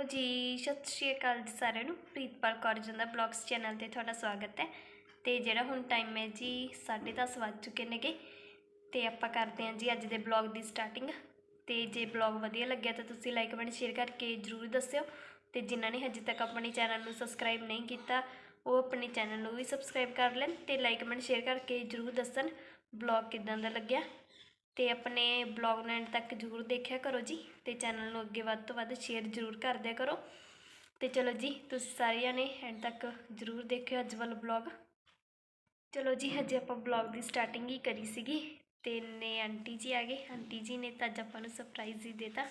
Hello ਜੀ, ਸਤਿ ਸ਼੍ਰੀ ਅਕਾਲ ਜੀ ਸਾਰਿਆਂ ਨੂੰ। ਪ੍ਰੀਤਪਾਲ ਕੌਰ ਜੰਦਾ ਬਲੌਗਸ ਚੈਨਲ ਤੇ ਤੁਹਾਡਾ ਸਵਾਗਤ ਹੈ। ਤੇ ਜਿਹੜਾ ਹੁਣ ਟਾਈਮ ਹੈ ਜੀ 10:30 ਵੱਜ ਚੁੱਕੇ ਨੇਗੇ। ਤੇ ਆਪਾਂ ਕਰਦੇ ਹਾਂ ਜੀ ਅੱਜ ਦੇ ਬਲੌਗ ਦੀ ਸਟਾਰਟਿੰਗ ਤੇ ਜੇ ਬਲੌਗ ਵਧੀਆ ਲੱਗਿਆ ਤਾਂ ਤੁਸੀਂ ਲਾਈਕ ਕਮੈਂਟ ਸ਼ੇਅਰ ਕਰਕੇ ਜਰੂਰ ਦੱਸਿਓ। ਤੇ ਜਿਨ੍ਹਾਂ ਨੇ ਹਜੇ ਤੱਕ ਆਪਣੇ ਚੈਨਲ ਨੂੰ ਸਬਸਕ੍ਰਾਈਬ ਨਹੀਂ ਕੀਤਾ, ਉਹ ਆਪਣੇ ਚੈਨਲ ਨੂੰ ਵੀ ਸਬਸਕ੍ਰਾਈਬ ਕਰ ਲੈਣ ਤੇ ਲਾਈਕ ਕਮੈਂਟ ਸ਼ੇਅਰ ਕਰਕੇ ਜਰੂਰ ਦੱਸਣ ਬਲੌਗ ਕਿਦਾਂ ਦਾ ਲੱਗਿਆ। ਤੇ ਆਪਣੇ ਬਲੌਗ ਨੂੰ ਐਂਡ ਤੱਕ ਜਰੂਰ ਦੇਖਿਆ ਕਰੋ ਜੀ ਤੇ ਚੈਨਲ ਨੂੰ ਅੱਗੇ ਵੱਧ ਤੋਂ ਵੱਧ ਸ਼ੇਅਰ ਜਰੂਰ ਕਰ ਦਿਆ ਕਰੋ। ਤੇ ਚਲੋ ਜੀ, ਤੁਸੀਂ ਸਾਰਿਆਂ ਨੇ ਐਂਡ ਤੱਕ ਜਰੂਰ ਦੇਖਿਓ ਅੱਜ ਵਾਲਾ ਬਲੌਗ। ਚਲੋ ਜੀ, ਹਜੇ ਆਪਾਂ ਬਲੌਗ ਦੀ ਸਟਾਰਟਿੰਗ ਹੀ ਕਰੀ ਸੀਗੀ ਤੇ ਨੇ ਆਂਟੀ ਜੀ ਆ ਗਏ। ਆਂਟੀ ਜੀ ਨੇ ਤਾਂ ਅੱਜ ਆਪਾਂ ਨੂੰ ਸਰਪ੍ਰਾਈਜ਼ ਹੀ ਦੇਤਾ।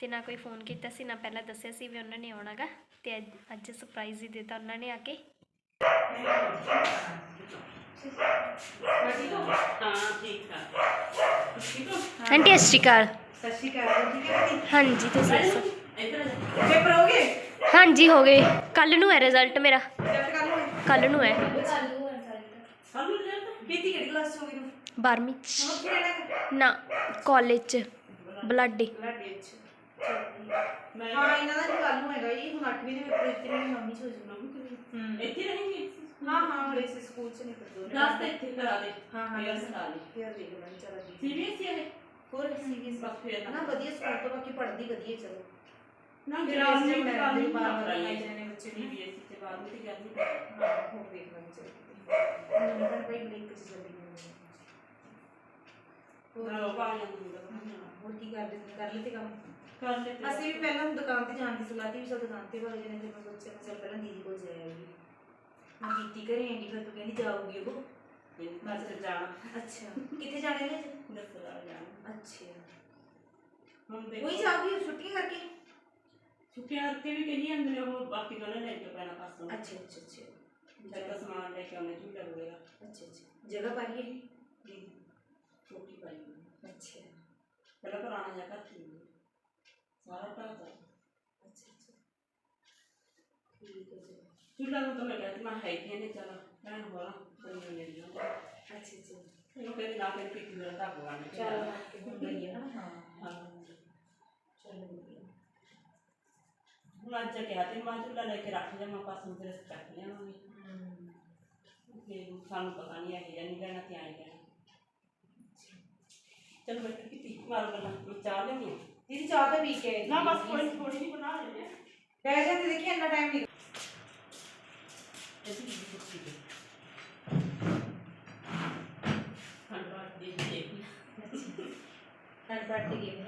ਤੇ ਨਾ ਕੋਈ ਫੋਨ ਕੀਤਾ ਸੀ, ਨਾ ਪਹਿਲਾਂ ਦੱਸਿਆ ਸੀ ਵੀ ਉਹਨਾਂ ਨੇ ਆਉਣਾਗਾ ਤੇ ਅੱਜ ਅੱਜ ਸਰਪ੍ਰਾਈਜ਼ ਹੀ ਦੇਤਾ ਉਹਨਾਂ ਨੇ ਆ ਕੇ। ਹਾਂ, ਠੀਕ। ਆਂਟੀ ਸਤਿ ਸ਼੍ਰੀ ਅਕਾਲ। ਸਤਿ ਸ਼੍ਰੀ ਅਕਾਲ ਠੀਕ ਹੈ? ਜੀ ਹਾਂਜੀ ਤੁਸੀਂ ਦੱਸੋ। ਪੇਪਰ ਹੋ ਗਏ? ਹਾਂਜੀ ਹੋ ਗਏ। ਕੱਲ ਨੂੰ ਹੈ ਰਿਜ਼ਲਟ ਮੇਰਾ। ਲਓ ਕੱਲ ਨੂੰ ਹੈ? ਸਾਨੂੰ ਲੈ ਤਾਂ ਬੀਤੀ ਕਿਹੜੀ ਕਲਾਸ ਚ ਹੋ ਗਈ ਤੂੰ? 12ਵੀਂ ਚ। ਹੁਣ ਕਿਹੜੇ ਲੈਣਾ ਨਾ ਕਾਲਜ ਚ। ਬਲਾਡੇ ਬਲਾਡੇ ਚ ਮੈਂ ਹਾਂ ਇਹਨਾਂ ਦਾ ਕੱਲ ਨੂੰ ਹੈਗਾ ਜੀ। ਹੁਣ 8ਵੀਂ ਦੇ ਪੇਪਰ ਦਿੱਤੇ ਨੇ ਮੰਮੀ ਚ ਹੋ ਜਾਣਾ ਹੂੰ। ਇੱਥੇ ਰਹੇਂਗੇ ਹਾਂ ਹਾਂ ਇਸ ਸਕੂਲ ਚ ਨਹੀਂ ਪੜਦੇ ਕਲਾਸ ਤੇ ਇੱਥੇ ਕਰਾ ਦੇ। ਹਾਂ ਹਾਂ ਫੇਰ ਕਰਾ ਲਈ ਫੇਰ ਦੇਖ ਲੈਣ ਚਲਾ। ਜੀ ਸੀਰੀਅਸ ਹੀ ਹੈ ਹੋਰ ਸੀਰੀਅਸ ਬਸ ਫੇਰ ਨਾ ਵਧੀਆ ਸਕੂਲ ਤੋਂ ਬਾਕੀ ਪੜ੍ਹਦੀ ਵਧੀਆ ਚਲੋ। ਨਾ ਮੈਂ ਦੇ ਵਿੱਚ ਬਾਰ ਬਾਹਰ ਆਈ ਜਾਣੇ ਬੱਚੇ ਨੂੰ ਵੀ ਤੇ ਬਾਅਦ ਵਿੱਚ ਗੱਲ ਨਹੀਂ ਹਾਂ ਹੋ ਦੇਖ ਲੈਣ ਚਲੋ। ਉਹਨਾਂ ਨੇ ਭਾਈ ਬਲਿੰਕ ਚ ਚੱਲੀ ਗਈ ਹੋਰ ਬਾਹਰ ਹੋਰ ਕੀ ਕਰਦੇ ਸੀ ਕਰ ਲਿੱਤੇ ਕੰਮ? ਕਰ ਲੈ ਅਸੀਂ ਵੀ ਪਹਿਲਾਂ ਦੁਕਾਨ ਤੇ ਜਾਣ ਦੀ ਸਲਾਹ ਤੀ ਵੀ ਚਲ ਦੁਕਾਨ ਤੇ ਵਗ ਜਨੇ ਤੇ ਮੈਂ ਸੋਚਿਆ ਮੈਂ ਚਲ ਪਹਿਲਾਂ ਦੀਦੀ ਕੋਲ ਜਾਏਗੀ ਮੈਂ ਕੀਤੀ ਘਰੇ ਆਂਟੀ ਫਿਰ ਤੂੰ ਕਹਿੰਦੀ ਜਾਊਗੀ ਉਹ। ਮੈਂ ਤੇ ਜਾਣਾ ਅੱਛਾ ਕਿੱਥੇ ਜਾਣੇ ਨੇ ਦੱਸਦਾ ਜਾਣਾ ਅੱਛਾ ਹੁਣ ਦੇਖ ਉਹੀ ਜਾਊਗੀ ਉਹ ਛੁੱਟੀਆਂ ਕਰਕੇ ਛੁੱਟੀਆਂ ਕਰਕੇ ਵੀ ਕਹੀ ਜਾਂਦੇ ਨੇ ਉਹ ਬਾਕੀ ਦੋਨੇ ਲੈ ਕੇ ਪੈਣਾ ਪਾਸੋਂ ਅੱਛਾ ਅੱਛਾ ਅੱਛਾ ਜਦ ਸਮਾਨ ਲੈ ਕੇ ਆਉਣੇ ਝੂਟਾ ਹੋਵੇਗਾ ਅੱਛਾ ਅੱਛਾ ਜਗ੍ਹਾ ਪਾਈਏ ਛੋਟੀ ਪਾਈ ਹੋਈ। ਅੱਛਾ ਪਹਿਲਾਂ ਪੁਰਾਣਾ ਜਿਹਾ ਘਰ ਸੀ ਸਾਰਾ ਘਰ ਦਾ ਅੱਛਾ ਅੱਛਾ ਠੀਕ ਹੈ ਜੀ ਚੁੱਲ੍ਹਾ ਨੂੰ ਤਾਂ ਮੈਂ ਕਹਿੰਦੀ ਮੈਂ ਹੈ ਕਿ ਨਹੀਂ ਚਲਾ ਮੈਂ ਹੋਰਾਂ ਕੋਈ ਨਹੀਂ ਨਹੀਂ ਅੱਛਾ ਅੱਛਾ ਇਹਨੂੰ ਕਹਿੰਦੀ ਨਾ ਕਹਿੰਦੀ ਕਿ ਮੇਰਾ ਤਾਂ ਨੇ ਚਲ ਹੁਣ ਗਈ ਹੈ ਨਾ ਹਾਂ। ਹਾਂ ਚਲੋ ਵਧੀਆ। ਹੁਣ ਅੱਜ ਕਿਹਾ ਤੇ ਮਾਂ ਚੁੱਲ੍ਹਾ ਲੈ ਕੇ ਰੱਖ ਜਾ ਮੈਂ ਪਾਸੋਂ ਤੇਰੇ ਚੱਕ ਲਿਆਵਾਂਗੀ। ਤੇ ਸਾਨੂੰ ਪਤਾ ਨਹੀਂ ਹੈ ਜਾਂ ਨਹੀਂ ਲੈਣਾ ਤੇ ਆਏ ਲੈਣਾ ਚਲੋ ਬੈਠ ਕਿਤੀ ਮਾਰ ਗੱਲਾਂ ਮੈਂ ਚਾਹ ਲੈਣੀ ਦੀਦੀ ਚਾਹ ਤਾਂ ਪੀ ਕੇ ਆਈ ਨਾ ਬਸ ਥੋੜੀ ਥੋੜੀ ਨਹੀਂ ਬਣਾ ਲੈਣੇ ਬਹਿ ਜਾ ਤੇ ਦੇਖੀ ਇੰਨਾ ਟਾਈਮ ਨਹੀਂ ਐਸੀ ਵੀ ਕੁਛ ਨਹੀਂ ਖੰਡਵਾ ਦੇ ਦੇ ਕੱਲ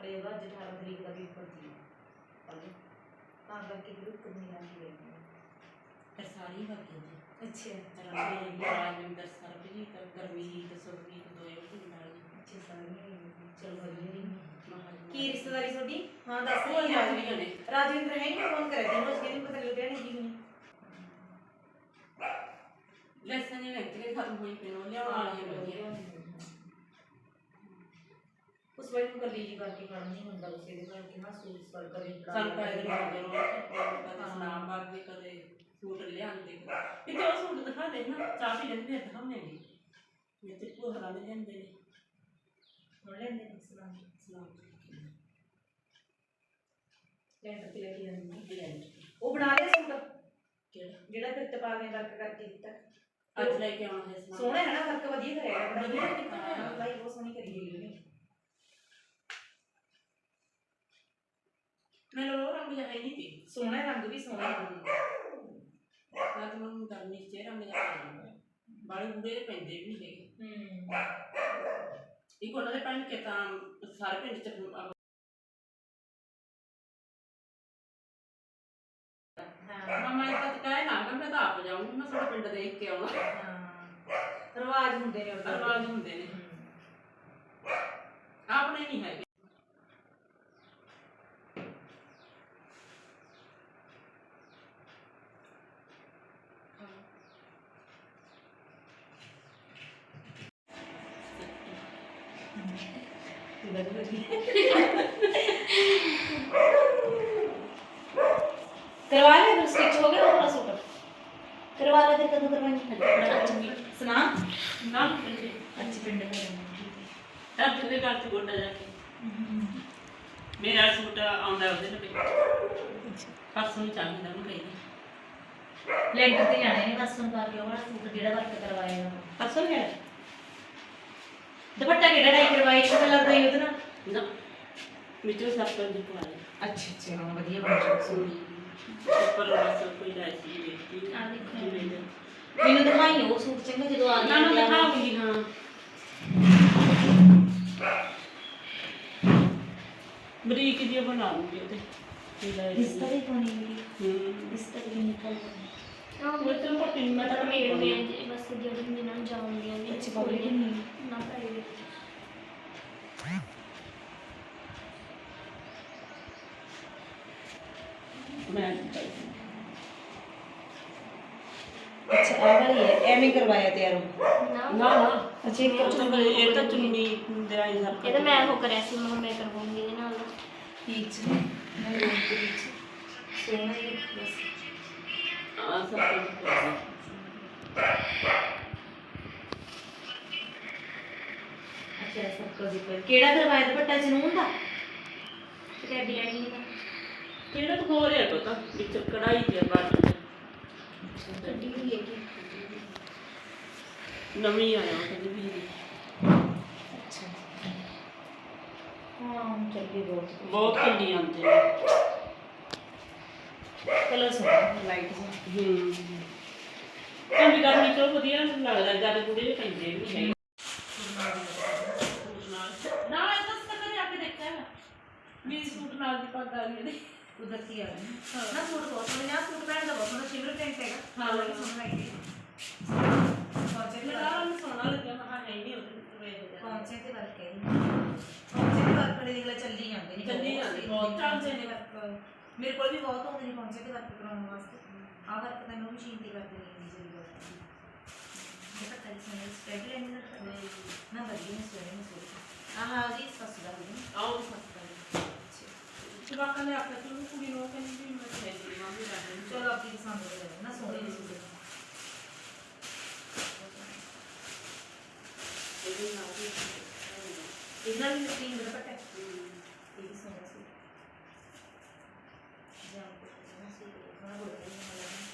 ਪਰ ਇਹ ਵਾਰ 18 ਤਰੀਕ ਦਾ ਪੇਪਰ ਸੀ ਕੱਲ੍ਹ। ਤਾਂ ਕਰਕੇ ਫਿਰ ਦਿਨ ਲਾ ਕੇ ਗਏ ਫਿਰ ਸਾਰੀ ਵਗ ਗਈ ਅੱਛਾ। ਰਾਮੇ ਰਾਜਿੰਦਰ ਸਰਬਜੀਤ ਗਰਮੀਤ ਸੁਰਜੀਤ ਦੋਏ ਉਹ ਨਾਲ ਅੱਛਾ ਸਾਰੇ ਚਲੋ ਵਧੀਆ ਜੀ। ਕੀ ਰਿਸ਼ਤੇਦਾਰੀ ਤੁਹਾਡੀ? ਹਾਂ ਦੱਸ ਉਹ ਰਹੀ ਰਾਜਵੀਰ ਨੇ। ਰਾਜਵਿੰਦਰ ਹੈ ਨਹੀਂ ਫੋਨ ਕਰਿਆ ਸੀ। ਰੋਜ਼ ਕਹਿੰਦੀ ਪਤਾ ਲੁਧਿਆਣੇ ਦੀ ਹੋਣੀ ਲੈਸਾਂ ਜਿਹੀਆਂ ਲੈਂਦੇ ਖਤਮ ਹੋਈ ਉਹ ਲਿਆਉਣ ਵਾਲੀਆਂ ਵਧੀਆ। ਉਸ ਵੇਲੇ ਨੂੰ ਕੱਲੀ ਜੀ ਕਰਕੇ ਖੜਨ ਨਹੀਂ ਹੁੰਦਾ ਉਸੇ ਦੇ ਘਰ ਕਿ ਨਾ ਸੂਟ ਕਦੇ ਸਨਾਮ ਬਾਗਦੇ ਕਦੇ ਸੂਟ ਲਿਆਂਦੇ। ਕਿਤੇ ਉਹ ਸੂਟ ਦਿਖਾ ਦੇ ਨਾ ਚਾਹ ਪੀ ਲੈਂਦੇ ਫਿਰ ਦਿਖਾਉਂਦੇ ਨੇ ਇਹ ਤੇ ਭੂਆ ਹਰਾਂ ਦੇ ਲੈਂਦੇ ਨੇ। ਹੁਣ ਲੈਂਦੇ ਨੇ ਸਲਾਮ ਸਨਾਮ ਲੈਂਟਰ ਤੇ ਲੈ ਕੇ ਜਾਂਦੇ ਨੇ ਡਿਜ਼ਾਈਨ ਉਹ ਬਣਾ ਲਿਆ ਸੂਟ? ਕਿਹੜਾ? ਜਿਹੜਾ ਫਿਰ ਤਪਾ ਕੇ ਵਰਕ ਕਰਕੇ ਦਿੱਤਾ। ਅੱਜ ਲੈ ਕੇ ਆਉਣਾ ਹੈ ਸੋਹਣਾ ਹੈ ਨਾ ਵਰਕ ਵਧੀਆ ਕਰਿਆ ਬੜਾ ਵਧੀਆ। ਕੀਤਾ ਹੋਇਆ। ਹਾਂ ਭਾਈ ਬਹੁਤ ਸੋਹਣੀ ਕਰੀ ਗਈ ਉਹਨੇ। ਮੈਨੂੰ ਉਹ ਰੰਗ ਜਿਹਾ ਹੈ ਨਹੀਂ ਸੀ ਸੋਹਣਾ ਰੰਗ ਵੀ ਸੋਹਣਾ ਅੱਜ ਮੈਨੂੰ ਗਰਮੀ ਚ ਰੰਗ ਜਿਹਾ ਪਾਇਆ ਬਾਲੇ ਬੁੜੇ ਦੇ ਪੈਂਦੇ ਵੀ ਨਹੀਂ ਹੈਗੇ। ਹੂੰ ਇੱਕ ਉਹਨਾਂ ਦੇ ਪਹਿਨ ਕੇ ਤਾਂ ਸਾਰੇ ਪਿੰਡ ਚ ਅਹ ਹਾਂ। ਮਾਮਾ ਇਹ ਤਾਂ ਕਹੇ ਨਾ ਕਿ ਮੈਂ ਤਾਂ ਆਪ ਜਾਊਂਗੀ ਮੈਂ ਤੁਹਾਡੇ ਪਿੰਡ ਦੇਖ ਕੇ ਆਉਣਾ। ਹਾਂ। ਰਿਵਾਜ ਹੁੰਦੇ ਨੇ ਉਹਦੇ। ਅਰਵਾਜ ਹੁੰਦੇ ਨੇ। ਹੂੰ। ਆਪਣੇ ਨਹੀਂ ਹੈਗੇ। ਦੇ ਕਰਵਾ ਲੈ ਫਿਰ ਸਟਿਚ ਹੋ ਗਿਆ ਉਹ ਸੂਟ। ਕਰਵਾ ਲੈ ਤੇ ਕਦੋਂ ਕਰਵਾਏਂਗੇ? ਸੁਣਾ। ਨਾ ਪਿੰਡੇ ਪਿੰਡ ਦਾ ਤਾਂ ਪਿੰਡੇ ਘਰ ਤੇ ਗੋਡਾ ਜਾ ਕੇ। ਮੇਰਾ ਸੂਟ ਆਉਂਦਾ ਉਹਦੇ ਨਾਲ ਪਰਸੋਂ ਨੂੰ ਚਾਹੀਦਾ ਉਹਨੂੰ ਕਹੀ ਲੈਂਟਰ ਤੇ ਜਾਣੇ ਨੇ ਬਸ ਹੁਣ ਕਰਕੇ ਉਹ ਵਾਲਾ ਸੂਟ ਜਿਹੜਾ ਵਰਕ ਕਰਵਾਇਆ। ਨਾ ਪਰਸੋਂ ਗਿਆ ਦੁਪੱਟਾ ਕਿਹੜਾ ਡਾਈ ਇੱਕ ਕਲਰ ਦਾ ਹੀ ਉਹਦੇ ਨਾਲ। ਨਾ ਵਿੱਚੋਂ ਸਭ ਤੋਂ ਦੀ ਪਵਾਇਆ ਅੱਛਾ ਅੱਛਾ ਹਾਂ ਵਧੀਆ ਬਣ ਸੂਟ ਉੱਪਰ ਬਸ ਕੋਈ ਰਾਈ ਸੀ ਦੇਖੀ ਆਹ ਦੇਖੋ। ਮੈਨੂੰ ਦਿਖਾਈ ਉਹ ਸੂਟ ਚੰਗਾ ਜਦੋਂ ਆ ਨਾ ਨੂੰ ਦਿਖਾਉਂਗੀ ਹਾਂ। ਬਰੀਕ ਜਿਹੀ ਬਣਾ ਲੂੰਗੀ ਉਹਦੇ। ਤੇ ਲੈ ਇਸ ਤਰ੍ਹਾਂ ਹੀ ਪਾਣੀ ਮਿਲੀ ਹੂੰ। ਇਸ ਤਰ੍ਹਾਂ ਹੀ ਨਿਕਲ ਹਾਂ ਉਹ ਤੇ ਮੋਟੀ ਮੈਂ ਤਾਂ ਮੇਰੇ ਬਸ ਜਿਹੜੇ ਜਿਨ੍ਹਾਂ ਨੂੰ ਜਾਣਦੀਆਂ ਨੇ। ਅੱਛਾ, public ਨਹੀਂ। ਨਾ। ਪ੍ਰਾਈਵੇਟ ਮੈਂ ਅੱਛਾ ਆ ਵਾਲੀ ਹੈ ਐਵੇਂ ਕਰਵਾਇਆ ਤਿਆਰ ਉਹ। ਨਾ। ਨਾ ਨਾ। ਅੱਛਾ ਇੱਕ ਤਾਂ ਇਹ ਤਾਂ ਚੁੰਨੀ ਦੇ ਆਈ ਸਰ ਇਹ ਤਾਂ ਮੈਂ ਉਹ ਕਰਿਆ ਸੀ ਮੈਂ ਮੈਂ ਕਰਵਾਉਂਗੀ ਇਹਦੇ ਨਾਲ। ਪੀਚ। ਮੈਂ ਵਿੱਚ ਸੋਨਾ ਹੀ ਬਸ। ਆ ਸਭ ਕੁਝ ਅੱਛਾ ਦੀ ਪਰ ਕਿਹੜਾ ਕਰਵਾਇਆ ਦੁਪੱਟਾ ਜਨੂਨ ਦਾ? ਰੈਡੀ ਲੈਣੀ ਦਾ ਕਿਹੜਾ ਹੋ ਰਿਹਾ ਪਤਾ? ਵਿੱਚ ਕੜਾਈ ਤੇ। ਬਾਅਦ ਨਵੀਂ ਆਇਆ ਕਹਿੰਦੀ ਵੀ ਅੱਛਾ। ਹਾਂ ਚੱਲੀ ਬਹੁਤ ਬਹੁਤ ਕੱਲੀ ਆਉਂਦੇ ਨੇ ਕਲਰ ਸੋਹਣਾ ਲਾਈਟ ਹੂੰ। ਕੰਮੀ ਕਰਨੀ ਤੋਂ ਵਧੀਆ ਲੱਗਦਾ ਜਦ ਕੁੜੀ ਦੇ ਪੈਂਦੇ ਵੀ ਹੈ ਨਾ ਇਹ ਤਾਂ ਕਦੇ ਆ ਕੇ ਦੇਖਿਆ। ਵੀ ਸੂਟ ਨਾਲ ਦੀ ਪੱਗ ਆ ਗਈ ਪੈਣ ਦਾ ਬਹੁਤ ਸੋਹਣਾ ਸ਼ਿਮਰ ਪ੍ਰਿੰਟ ਹੈਗਾ ਹਾਂ। ਬੜੀ ਸੋਹਣਾ ਹੈ ਪਹੁੰਚੇ ਤੇ ਹਾਂ ਹੈ ਨਹੀਂ ਜਾ ਵਰਕ ਹੈ ਪਹੁੰਚੇ ਤੇ ਵਰਕ ਦੇ ਨਿਕਲੇ ਚੱਲੀ ਜਾਂਦੇ ਨੇ ਚੱਲੀ ਜਾਂਦੇ, ਬਹੁਤ ਚੱਲਦੇ ਨੇ ਵਰਕ ਮੇਰੇ ਕੋਲ ਵੀ ਬਹੁਤ ਆਉਂਦੇ ਨੇ ਪਹੁੰਚੇ ਤੇ ਵਰਕ ਕਰਾਉਣ ਵਾਸਤੇ ਆ ਵਰਕ ਤਾਂ ਮੈਂ ਮਸ਼ੀਨ ਤੇ ਕਰਦੇ ਨਹੀਂ ਇੰਨੀ ਜਲਦੀ ਵਰਕ ਦੁਪੱਟਾ ਜਿਸ ਨੇ ਸਟੈਂਡ ਲੈਣੀ ਨਾ ਵਧੀਆ ਨਹੀਂ ਨਹੀਂ ਸੋਹਣੀ ਆਹ ਜੀ ਸਸਤਾ ਦਾ ਵੀ ਆਓ ਸਸਤਾ ਦਾ ਜਵਾਕਾਂ ਨੇ ਆਪਣੇ ਤੋਂ ਕੁੜੀ ਨੂੰ ਕਹਿੰਦੀ ਵੀ ਮੈਂ ਕਹਿੰਦੀ ਮਾਂ ਵੀ ਕਰਦੇ ਚਲੋ ਆਪਣੀ ਪਸੰਦ ਦੇ ਲੈ ਨਾ, ਸੋਹਣੇ ਨੇ ਸੂਟ ਇਹਦੇ ਨਾਲ ਵੀ ਇਹਨਾਂ ਵੀ ਸਕਰੀਨ ਦਾ ਦੁਪੱਟਾ ਇਹ ਵੀ ਸੋਹਣਾ ਸੀ। ਜਾਂ ਕੋਈ ਸੀ ਨਾ ਬੋਲ ਰਹੀ ਹਾਂ।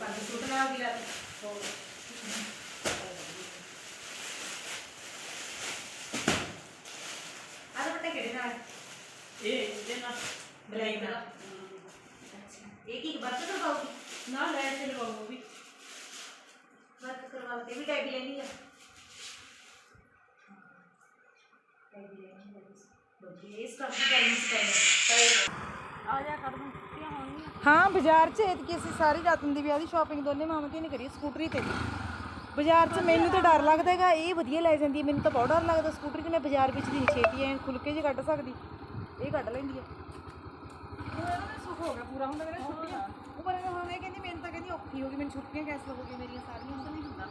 ਪਰ ਸੂਟ ਨਾਲ ਵੀ ਲਾ ਆ ਦੁਪੱਟਾ ਕਿਹੜੇ ਨਾਲ ਇਹ ਇਹਦੇ ਨਾਲ ਬਲੈਕ। ਅੱਛਾ। ਇਹ ਕੀ ਵਰਕ ਕਰਵਾਉਗੀ ਨਾ ਲੈ ਕੇ ਲਵਾਓ ਵੀ। ਵਰਕ ਕਰਵਾ ਤੇ ਵੀ ਟੈਗ ਲੈਣੀ ਆ? ਇਸ ਕੰਮ ਕਰਨੀ ਚਾਹੀਦਾ ਆ ਜਾ ਕਰ ਦੂੰ ਛੁੱਟੀਆਂ ਹੋਣਗੀਆਂ ਹਾਂ ਬਾਜ਼ਾਰ 'ਚ ਐਤਕੀ ਅਸੀਂ ਸਾਰੀ ਰਾਤ ਦੀ ਵਿਆਹ ਦੀ ਸ਼ਾਪਿੰਗ ਦੋਨੇ ਮਾਮਾ ਧੀ ਨੇ ਕਰੀ ਸਕੂਟਰੀ ਤੇ ਬਾਜ਼ਾਰ 'ਚ ਮੈਨੂੰ ਤਾਂ ਡਰ ਲੱਗਦਾ ਹੈਗਾ ਇਹ ਵਧੀਆ ਲੈ ਜਾਂਦੀ ਹੈ। ਮੈਨੂੰ ਤਾਂ ਬਹੁਤ ਡਰ ਲੱਗਦਾ ਸਕੂਟਰੀ 'ਤੇ ਮੈਂ ਬਾਜ਼ਾਰ ਵਿੱਚ ਦੀ ਛੇਤੀ ਐ ਖੁੱਲ ਕੇ ਜੇ ਕੱਢ ਸਕਦੀ। ਇਹ ਕੱਢ ਲੈਂਦੀ ਹੈ। ਸੁੱਖ ਹੋ ਗਿਆ ਪੂਰਾ ਹੁੰਦਾ ਮੇਰੇ ਛੁੱਟੀਆਂ ਉਹ ਪਰ ਹੁਣ ਇਹ ਕਹਿੰਦੀ ਮੈਨੂੰ ਤਾਂ ਕਹਿੰਦੀ ਔਖੀ ਹੋ ਗਈ ਮੈਨੂੰ ਛੁੱਟੀਆਂ ਕੈਸਲ ਹੋ ਗਈ ਮੇਰੀਆਂ ਸਾਰੀਆਂ ਤਾਂ ਨਹੀਂ ਹੁੰਦਾ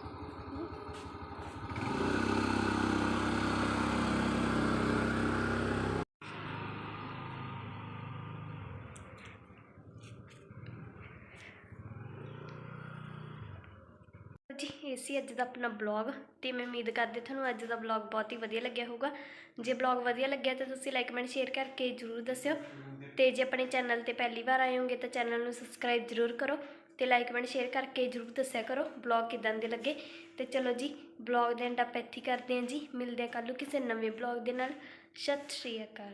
ਜੀ, ਇਹ ਸੀ ਅੱਜ ਦਾ ਆਪਣਾ ਬਲੌਗ ਤੇ ਮੈਂ ਉਮੀਦ ਕਰਦੀ ਤੁਹਾਨੂੰ ਅੱਜ ਦਾ ਬਲੌਗ ਬਹੁਤ ਹੀ ਵਧੀਆ ਲੱਗਿਆ ਹੋਊਗਾ। ਜੇ ਬਲੌਗ ਵਧੀਆ ਲੱਗਿਆ ਤਾਂ ਤੁਸੀਂ ਲਾਈਕ ਕਮੈਂਟ ਸ਼ੇਅਰ ਕਰਕੇ ਜਰੂਰ ਦੱਸਿਓ। ਤੇ ਜੇ ਆਪਣੇ ਚੈਨਲ ਤੇ ਪਹਿਲੀ ਵਾਰ ਆਏ ਹੋਗੇ ਤਾਂ ਚੈਨਲ ਨੂੰ ਸਬਸਕ੍ਰਾਈਬ ਜਰੂਰ ਕਰੋ ਤੇ ਲਾਈਕ ਕਮੈਂਟ ਸ਼ੇਅਰ ਕਰਕੇ ਜਰੂਰ ਦੱਸਿਆ ਕਰੋ ਬਲੌਗ ਕਿਦਾਂ ਦੇ ਲੱਗੇ। ਤੇ ਚਲੋ ਜੀ ਬਲੌਗ ਦੇ ਐਂਡ ਆਪਾਂ ਇੱਥੇ ਕਰਦੇ ਹਾਂ ਜੀ। ਮਿਲਦੇ ਹਾਂ ਕੱਲ੍ਹ ਨੂੰ ਕਿਸੇ ਨਵੇਂ ਬਲੌਗ ਦੇ ਨਾਲ। ਸਤਿ ਸ਼੍ਰੀ ਅਕਾਲ।